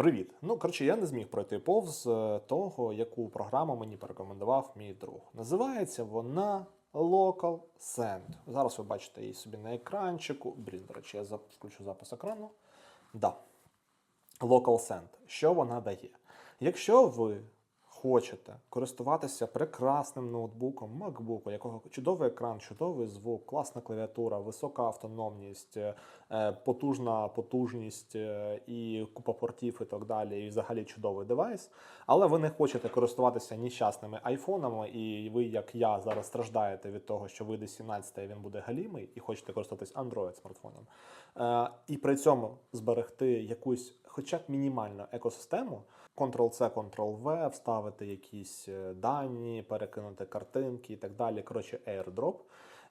Привіт. Ну, коротше, я не зміг пройти повз е, того, яку програму мені порекомендував мій друг. Називається вона Local Send. Зараз ви бачите її собі на екранчику. Блін, до речі, я включу запис екрану. Да. Local Send. Що вона дає? Якщо ви хочете користуватися прекрасним ноутбуком, MacBook, якого чудовий екран, чудовий звук, класна клавіатура, висока автономність, е, е, потужна потужність е, і купа портів і так далі, і взагалі чудовий девайс, але ви не хочете користуватися нещасними айфонами, і ви, як я, зараз страждаєте від того, що вийде 17 і він буде галімий, і хочете користуватись Android смартфоном. І при цьому зберегти якусь, хоча б мінімальну екосистему, Ctrl-C, Ctrl-V, вставити якісь е, дані, перекинути картинки і так далі. Коротше, airdrop.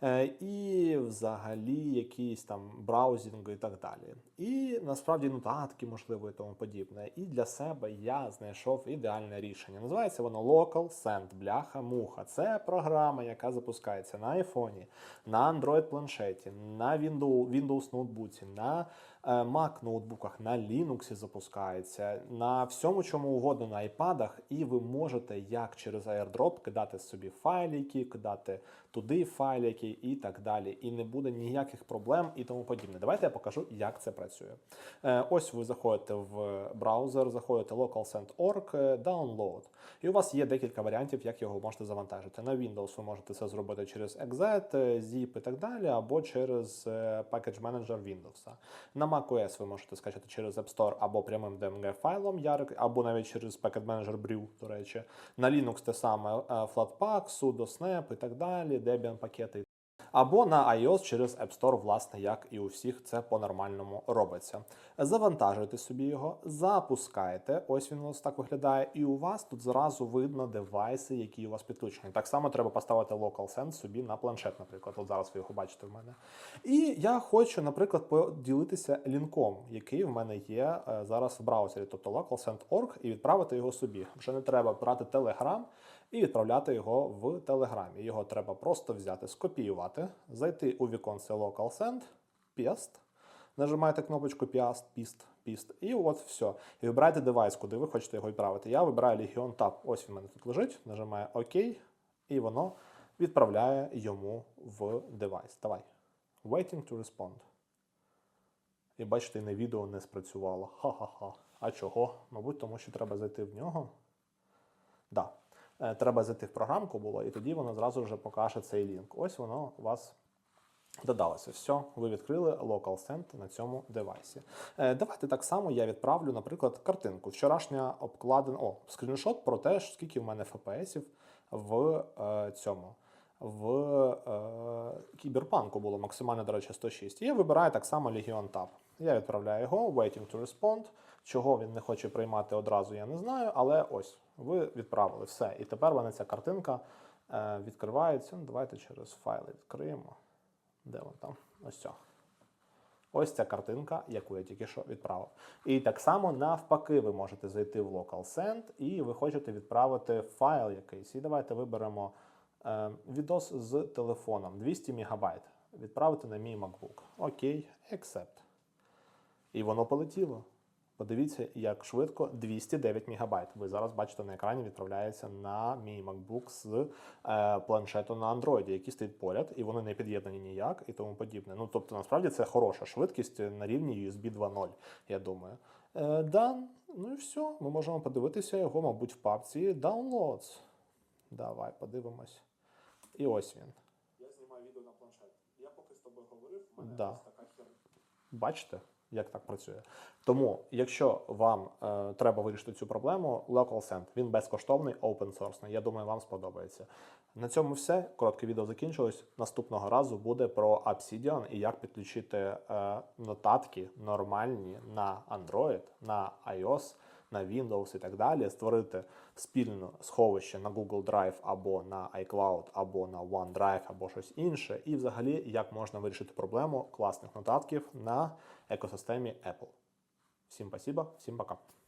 Е, І взагалі якісь там браузінги і так далі. І насправді нотатки, можливо, і тому подібне. І для себе я знайшов ідеальне рішення. Називається воно Local Send, бляха муха. Це програма, яка запускається на айфоні, на Android планшеті, на Windows, ноутбуці, на е, Mac ноутбуках, на Linux запускається, на всьому чому угодно на айпадах, і ви можете як через AirDrop кидати собі файлики, кидати туди файлики і так далі. І не буде ніяких проблем і тому подібне. Давайте я покажу, як це працює. Е, Ось ви заходите в браузер, заходите localsend.org, е, download. І у вас є декілька варіантів, як його можете завантажити. На Windows ви можете це зробити через exec, е, zip і так далі, або через Package Manager Windows. На macOS ви можете скачати через App Store або прямим DMG файлом або навіть через Package Manager Brew, до речі. На Linux те саме Flatpak, sudo snap і так далі, Debian пакети. Або на iOS через App Store, власне, як і у всіх це по-нормальному робиться. Завантажуєте собі його, запускаєте. Ось він ось так виглядає, і у вас тут зразу видно девайси, які у вас підключені. Так само треба поставити Local Send собі на планшет, наприклад. От зараз ви його бачите в мене. І я хочу, наприклад, поділитися лінком, який в мене є е, зараз в браузері, тобто localsend.org, і відправити його собі. Вже не треба брати Telegram і відправляти його в Телеграмі. Його треба просто взяти, скопіювати, зайти у віконце Local Send, Paste, нажимаєте кнопочку Paste, Paste, Paste, і от все. І вибираєте девайс, куди ви хочете його відправити. Я вибираю Legion Tab. Ось він мене тут лежить, нажимаю ОК, і воно відправляє йому в девайс. Давай. Waiting to respond. І бачите, на відео не спрацювало. Ха-ха-ха. А чого? Мабуть, тому що треба зайти в нього. Да. Е, Треба зайти в програмку було, і тоді воно зразу вже покаже цей лінк. Ось воно у вас додалося. Все, ви відкрили Local Send на цьому девайсі. Е, Давайте так само я відправлю, наприклад, картинку. Вчорашня обкладена, о, скріншот про те, скільки в мене FPS в е, цьому. В е, кіберпанку було максимально, до речі, 106. І я вибираю так само Legion Tab. Я відправляю його, waiting to respond. Чого він не хоче приймати одразу, я не знаю, але ось ви відправили все. І тепер в мене ця картинка е, відкривається. Ну, давайте через файли відкриємо. Де вон там? Ось ця. Ось ця картинка, яку я тільки що відправив. І так само навпаки, ви можете зайти в Local Send і ви хочете відправити файл якийсь. І давайте виберемо відос з телефоном 200 МБ. Відправити на мій MacBook. Окей, Accept. І воно полетіло. Подивіться, як швидко 209 МБ. Ви зараз бачите на екрані відправляється на мій MacBook з е, планшету на Android, який стоїть поряд, і вони не під'єднані ніяк і тому подібне. Ну тобто, насправді це хороша швидкість на рівні USB 2.0, я думаю. Е, done. Ну і все. Ми можемо подивитися його, мабуть, в папці Downloads. Давай подивимось. І ось він. Я знімаю відео на планшет. Я поки з тобою говорив, в мене Да. така херня. Бачите, як так працює? Тому, якщо вам е, треба вирішити цю проблему, Local Send, він безкоштовний, open source. Я думаю, вам сподобається. На цьому все. Коротке відео закінчилось. Наступного разу буде про Obsidian і як підключити е, нотатки нормальні на Android, на iOS, на Windows і так далі. Створити спільне сховище на Google Drive або на iCloud, або на OneDrive, або щось інше. І взагалі, як можна вирішити проблему класних нотатків на екосистемі Apple. Всім спасибо, всім пока.